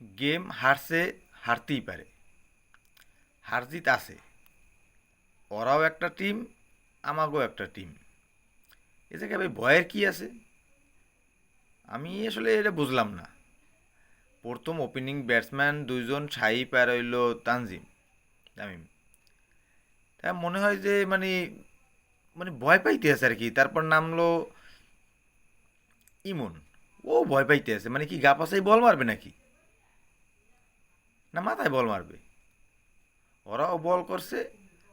Game হারছে, হারতেই পারে। হার জিত আছে। ওরাও একটা টিম আমাকেও একটা টিম এ জায়গায় ভাই ভয়ের কি আছে? আমি আসলে এটা বুঝলাম না। প্রথম ওপেনিং ব্যাটসম্যান দুইজন সাইপ আর হইল তানজিম, তামিম। তা মনে হয় যে মানে মানে ভয় পাইতে আছে আর কি। তারপর নামলো ইমন। ও ভয় পাইতে আছে। মানে কি গা পাশাই বল মারবে নাকি? না, মাথায় বল মারবে। ওরাও বল করছে,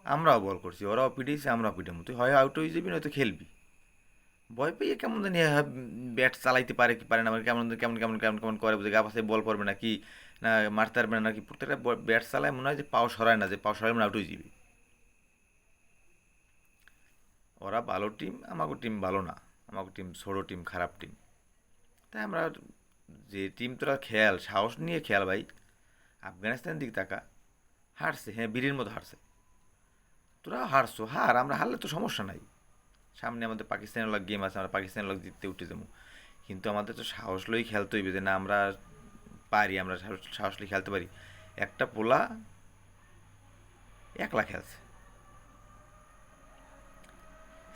আমরাও বল করছি। ওরাও পিটিয়েছে আমরাও পিটামো তুই হয় আউট হয়ে যাবি, নয়তো খেলবি। ভয় পেয়ে কেমন জানি ব্যাট চালাইতে পারে কি পারে না মানে কেমন কেমন কেমন কেমন কেমন করে বুঝে, গা পাশায় বল পড়বে না কি না মারতে পারবে না কি প্রত্যেকটা ব্যাট চালায় মনে হয় যে পাও সরায় না, যে পাও সরাই মানে আউট হয়ে যাবি। ওরা ভালো টিম আমাকে টিম ভালো না। আমাকে টিম ছোটো টিম খারাপ টিম তাই আমরা যে টিম তোরা খেয়াল, সাহস নিয়ে খেয়াল ভাই। আফগানিস্তানের দিক তাকা, হারছে হ্যাঁ বীরের মতো হারছে। তোরা হারছো, হার, আমরা হারলে তো সমস্যা নাই। সামনে আমাদের পাকিস্তানের লোক গেম আছে, আমরা পাকিস্তানের লোক জিততে উঠে যাব। কিন্তু আমাদের তো সাহস লই খেলতে হইবে যে, না, আমরা পারি, আমরা সাহস- লই খেলতে পারি। একটা পোলা একলা খেলছে।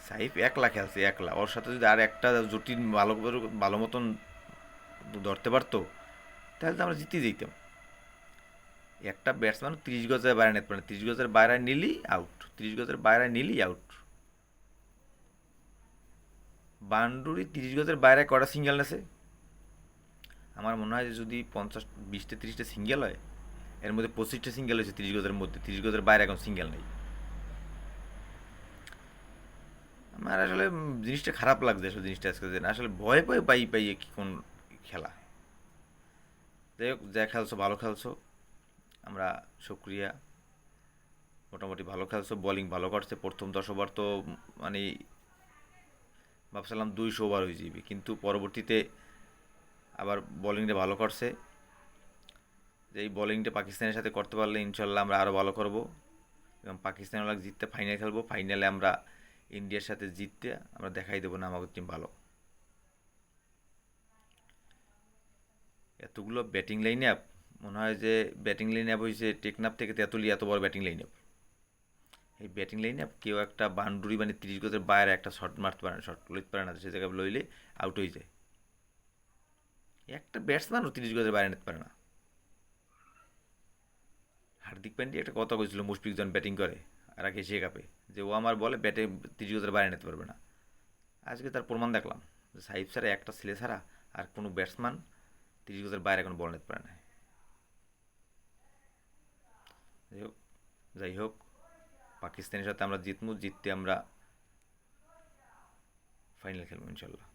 সাইফ একলা খেলছে, একলা। ওর সাথে যদি আর একটা জটিল ভালো ভালো মতন ধরতে পারতো, তাহলে তো আমরা জিতে যেতাম। একটা ব্যাটসম্যান তিরিশ গজের বাইরে নিতে পারে তিরিশ গজের বাইরে নিলি আউট তিরিশ গজের বাইরে নিলি আউট বান্ডুরি তিরিশ গজের বাইরে কটা সিঙ্গেল নেছে? আমার মনে হয় যে যদি পঞ্চাশ, বিশটা, তিরিশটা সিঙ্গেল হয়, এর মধ্যে পঁচিশটা সিঙ্গেল হয়েছে তিরিশ গজের মধ্যে, তিরিশ গজের বাইরে এখন সিঙ্গেল নেই। আমার আসলে জিনিসটা খারাপ লাগছে আসলে জিনিসটা আজকে যে আসলে ভয় ভয় পাই পাই কি কোন খেলা। যাই হোক, যা খেলছো, ভালো খেলছো। আমরা শুক্রিয়া মোটামুটি ভালো খেলছো বোলিং ভালো করছে। প্রথম দশ ওভার তো মানে ভাবছিলাম দুইশো ওভার হয়ে যাবে কিন্তু পরবর্তীতে আবার বোলিংটা ভালো করছে। যে এই বোলিংটা পাকিস্তানের সাথে করতে পারলে ইনশাল্লাহ আমরা আরও ভালো করব। এবং পাকিস্তান ওরা জিততে ফাইনাল খেলব ফাইনালে আমরা ইন্ডিয়ার সাথে জিততে আমরা দেখাই দেবো না আমাদের টিম ভালো। এতগুলো ব্যাটিং লাইন আপ মনে হয় যে ব্যাটিং লাইন আপ হয়েছে টেকনাপ থেকে তেঁতুলি এত বড় ব্যাটিং লাইন আপ এই ব্যাটিং লাইন আপ কেউ একটা বাউন্ডারি মানে তিরিশ গজের বাইরে একটা শট মারতে পারে না শট লইতে পারে না, সে জায়গায় লইলে আউট হয়ে যায়। একটা ব্যাটসম্যানও তিরিশ গজের বাইরে নিতে পারে না। হার্দিক পান্ডিয়া একটা কথা কইছিল, মুশফিক জন ব্যাটিং করে, আর আগে এশিয়া কাপে যে ও আমার বলে ব্যাটে তিরিশ গজের বাইরে নিতে পারবে না। আজকে তার প্রমাণ দেখলাম যে সাহিব ছাড়া একটা ছেলে ছাড়া আর কোনো ব্যাটসম্যান তিরিশ গজের বাইরে কোনো বল নিতে পারে না। যাই হোক যাই হোক পাকিস্তানের সাথে আমরা জিতমু জিততে আমরা ফাইনাল খেলব ইনশাল্লাহ।